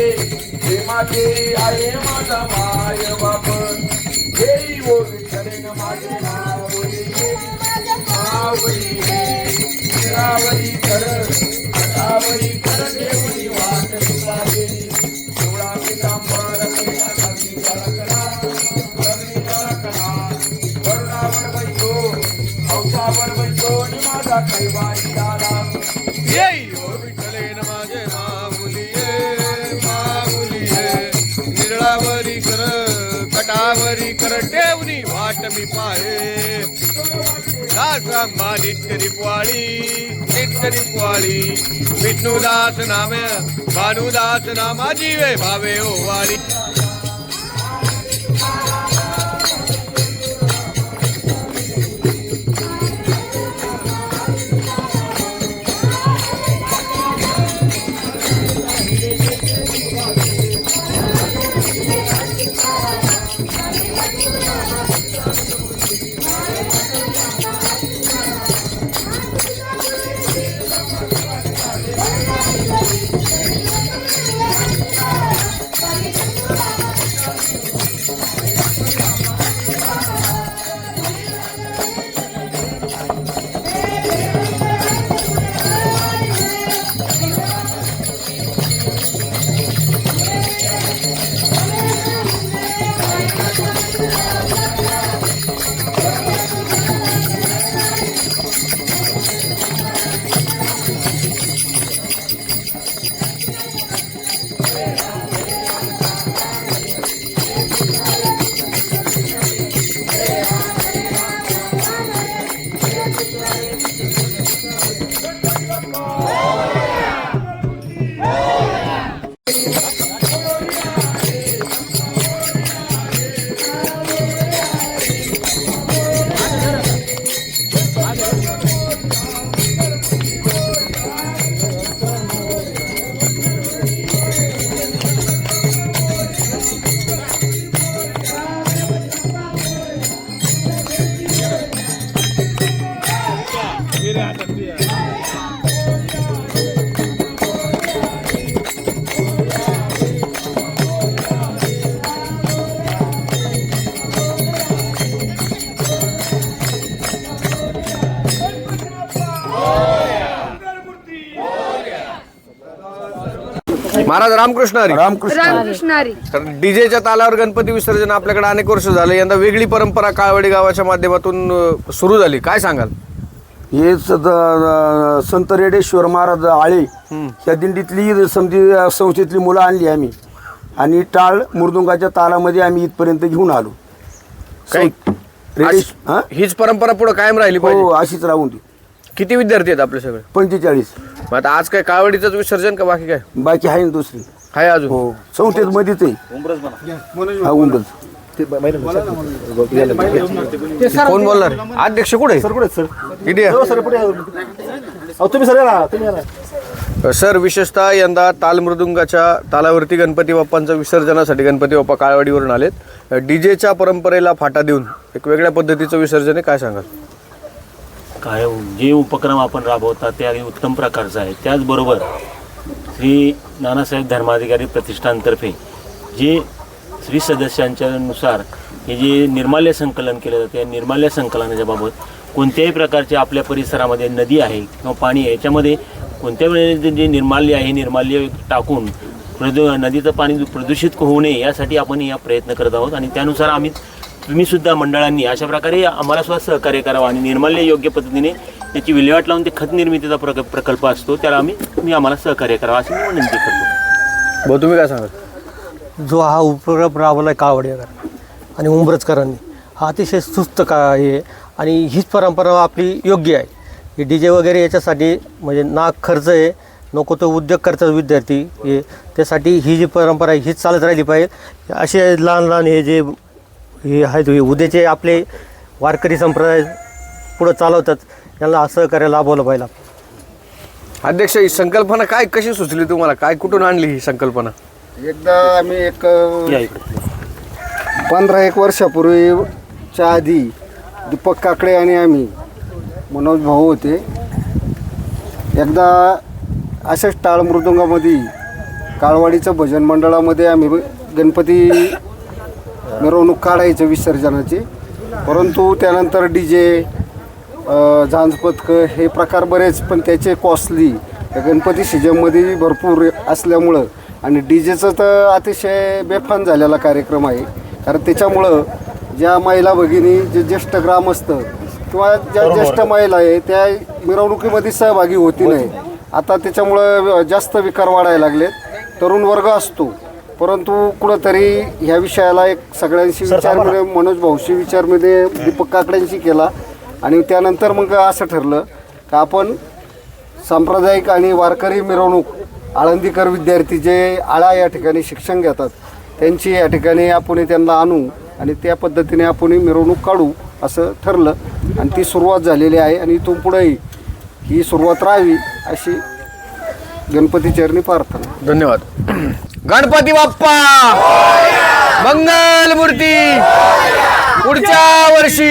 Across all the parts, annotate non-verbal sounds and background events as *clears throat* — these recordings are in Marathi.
आहे प्रेमाचे आहे माझा माय बाप. देई ओ विठ्ठलेन माझे नावली नावली निरावरी कर अटावरी मी पाहे. दासांबा नित्य रिपवाळी नित्य रिपवाळी विष्णुदास नाम भानुदास नामा जीवे भावे ओवाळी महाराज रामकृष्ण हरी. रामकृष्ण रामकृष्णारी तर डीजेच्या तालावर गणपती विसर्जन आपल्याकडे अनेक वर्ष झाले. यंदा वेगळी परंपरा काळवाडी गावाच्या माध्यमातून अ, सुरू झाली. काय सांगाल? हे स- संत रेडेश्वर महाराज आळे ह्या दिंडीतली समजी संस्थेतली मुलं आणली आम्ही. आणि टाळ मृदुंगाच्या तालामध्ये आम्ही इथपर्यंत घेऊन आलो. काय? सं- रेडेश हा? हीच परंपरा पुढे कायम राहिली हो अशीच राहून ती किती विद्यार्थी आहेत आपले सगळे? पंचेचाळीस. मग आता आज काय काळवडीचंच विसर्जन का बाकी काय? बाकी आहे ना दुसरी. आहे अजून? हो. संस्थेत मध्येच आहे. हा उमरज कोण बोलणार? अध्यक्ष कुठे? किती आहे? सर विशेषतः यंदा ताल मृदुंगाच्या तालावरती गणपती बाप्पांच्या विसर्जनासाठी गणपती बाप्पा काळवाडीवरून आलेत. डीजेच्या परंपरेला फाटा देऊन एक वेगळ्या पद्धतीचं विसर्जन आहे. काय सांगाल? काय जे उपक्रम आपण राबवतात ते अगदी उत्तम प्रकारचं आहे. त्याचबरोबर श्री नानासाहेब धर्माधिकारी प्रतिष्ठानतर्फे जे श्री सदस्यांच्या नुसार हे जे निर्माल्य संकलन केलं जातं या निर्माल्य संकलनाच्या बाबत कोणत्याही प्रकारचे आपल्या परिसरामध्ये नदी आहे किंवा पाणी आहे याच्यामध्ये कोणत्या वेळेने जे निर्माल्य आहे निर्माल्य टाकून प्रदू नदीचं पाणी प्रदूषित होऊ नये यासाठी आपण या प्रयत्न करत आहोत आणि त्यानुसार आम्ही तुम्ही सुद्धा मंडळांनी अशा प्रकारे आम्हाला सुद्धा सहकार्य करावं आणि निर्माल्य योग्य पद्धतीने त्याची विल्हेवाट लावून ते खत निर्मितीचा प्रक प्रकल्प असतो त्याला आम्ही तुम्ही आम्हाला सहकार्य करावं अशी मी विनंती करतो. भाऊ तुम्ही काय सांगाल? जो हा उपक्रम राबवला आहे कावडीकर आणि उंबरजकरांनी हा अतिशय सुस्त का आहे आणि हीच परंपरा आपली योग्य आहे. की डी जे वगैरे याच्यासाठी म्हणजे ना खर्च आहे नको तो उद्योग करतात विद्यार्थी हे त्यासाठी ही जी परंपरा आहे हीच चालत राहिली पाहिजे. असे लहान लहान हे जे हे आहेत हे उद्याचे आपले वारकरी संप्रदाय पुढं चालवतात. यांना असं करायला लाभवलं पाहिजे अध्यक्ष ही संकल्पना काय कशी सुचली तुम्हाला? काय कुठून आणली ही संकल्पना? एकदा आम्ही एक पंधरा एक वर्षापूर्वीच्या आधी दीपक काकडे आणि आम्ही मनोज भाऊ होते. एकदा अशाच टाळ मृदुंगामध्ये काळवाडीचं भजन मंडळामध्ये आम्ही गणपती मिरवणूक काढायचं विसर्जनाची. परंतु त्यानंतर डी जे झांज पथकं हे प्रकार बरेच पण त्याचे कॉस्टली गणपती सीजनमध्ये भरपूर असल्यामुळं आणि डी जेचं तर अतिशय बेफान झालेला कार्यक्रम आहे. कारण त्याच्यामुळं ज्या महिला भगिनी जे ज्येष्ठ ग्रामस्थ किंवा ज्या ज्येष्ठ महिला आहे त्या मिरवणुकीमध्ये सहभागी होती नाही. आता त्याच्यामुळं जास्त विकार वाढायला लागलेत. तरुण वर्ग असतो. परंतु कुठंतरी ह्या विषयाला एक सगळ्यांशी विचार मनोज भाऊशी विचारमध्ये दीपक काकड्यांशी केला. आणि त्यानंतर मग असं ठरलं का आपण सांप्रदायिक आणि वारकरी मिरवणूक आळंदीकर विद्यार्थी जे आळा या ठिकाणी शिक्षण घेतात त्यांची या ठिकाणी आपण त्यांना आणू आणि त्या पद्धतीने आपण मिरवणूक काढू असं ठरलं. आणि ती सुरुवात झालेली आहे आणि इथून पुढेही ही सुरुवात राहावी अशी गणपती चरणी प्रार्थना. धन्यवाद. गणपती बाप्पा! मंगल मूर्ती! पुढच्या वर्षी!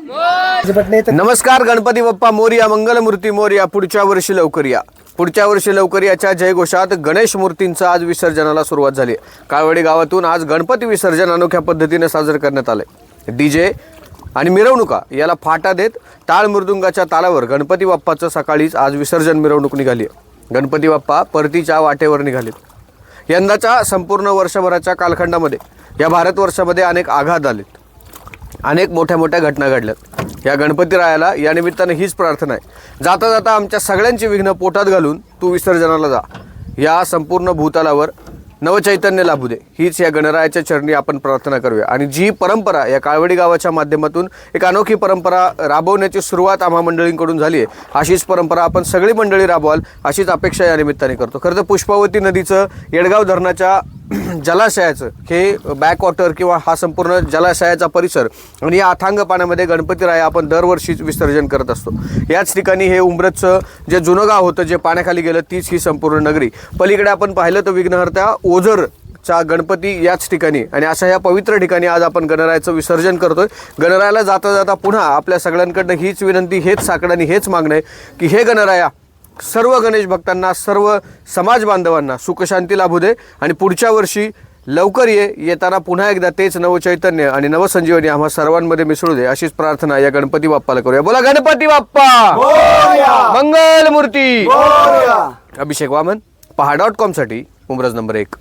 नमस्कार गणपती बाप्पा मोर्या मंगलमूर्ती मोर्या पुढच्या वर्षी लवकर या. पुढच्या वर्षी लवकर याच्या जयघोषात गणेश मूर्तींचं आज विसर्जनाला सुरुवात झाली काळवडी गावातून आज गणपती विसर्जन अनोख्या पद्धतीने साजरं करण्यात आलंय. डीजे आणि मिरवणुका याला फाटा देत टाळ मृदुंगाच्या तालावर गणपती बाप्पाचं सकाळीच आज विसर्जन मिरवणूक निघाली आहे. गणपती बाप्पा परतीच्या वाटेवर निघालेत. यंदाच्या संपूर्ण वर्षभराच्या कालखंडामध्ये या भारतवर्षामध्ये अनेक आघात आलेत. अनेक मोठ्या मोठ्या घटना घडल्यात या गणपतीरायाला या निमित्तानं हीच प्रार्थना आहे. जाता जाता आमच्या सगळ्यांची विघ्न पोटात घालून तू विसर्जनाला जा. या संपूर्ण भूतालावर नवचैतन्य लाभू दे. हीच या गणरायाच्या चरणी आपण प्रार्थना करूया. आणि जी परंपरा या काळवडी गावाच्या माध्यमातून एक अनोखी परंपरा राबवण्याची सुरुवात आम्हा मंडळींकडून झाली आहे अशीच परंपरा आपण सगळी मंडळी राबवाल अशीच अपेक्षा या निमित्ताने करतो. खरं तर पुष्पावती नदीचं येडगाव धरणाच्या *clears throat* जलाशयाचं हे बॅकवॉटर किंवा हा संपूर्ण जलाशयाचा परिसर आणि या अथांग पाण्यामध्ये गणपतीराया आपण दरवर्षीच विसर्जन करत असतो. याच ठिकाणी हे उमरतचं जे जुनं गाव होतं जे पाण्याखाली गेलं तीच ही संपूर्ण नगरी. पलीकडे आपण पाहिलं तर विघ्नहर्त्या ओझर चा गणपती याच ठिकाणी आणि अशा या पवित्र ठिकाणी आज आपण गणरायाचं विसर्जन करतोय. गणरायाला जाता जाता पुन्हा आपल्या सगळ्यांकडनं हीच विनंती हेच साकडं आणि हेच मागणं आहे की हे गणराया सर्व गणेश भक्तांना सर्व समाज बांधवांना सुखशांती लाभू दे. आणि पुढच्या वर्षी लवकर ये येताना पुन्हा एकदा तेच नवचैतन्य आणि नवसंजीवनी आम्हा सर्वांमध्ये मिसळू दे. अशीच प्रार्थना या गणपती बाप्पाला करूया. बोला गणपती बाप्पा! मंगल मूर्ती! अभिषेक वामन पहा डॉट कॉमसाठी उमरज नंबर एक.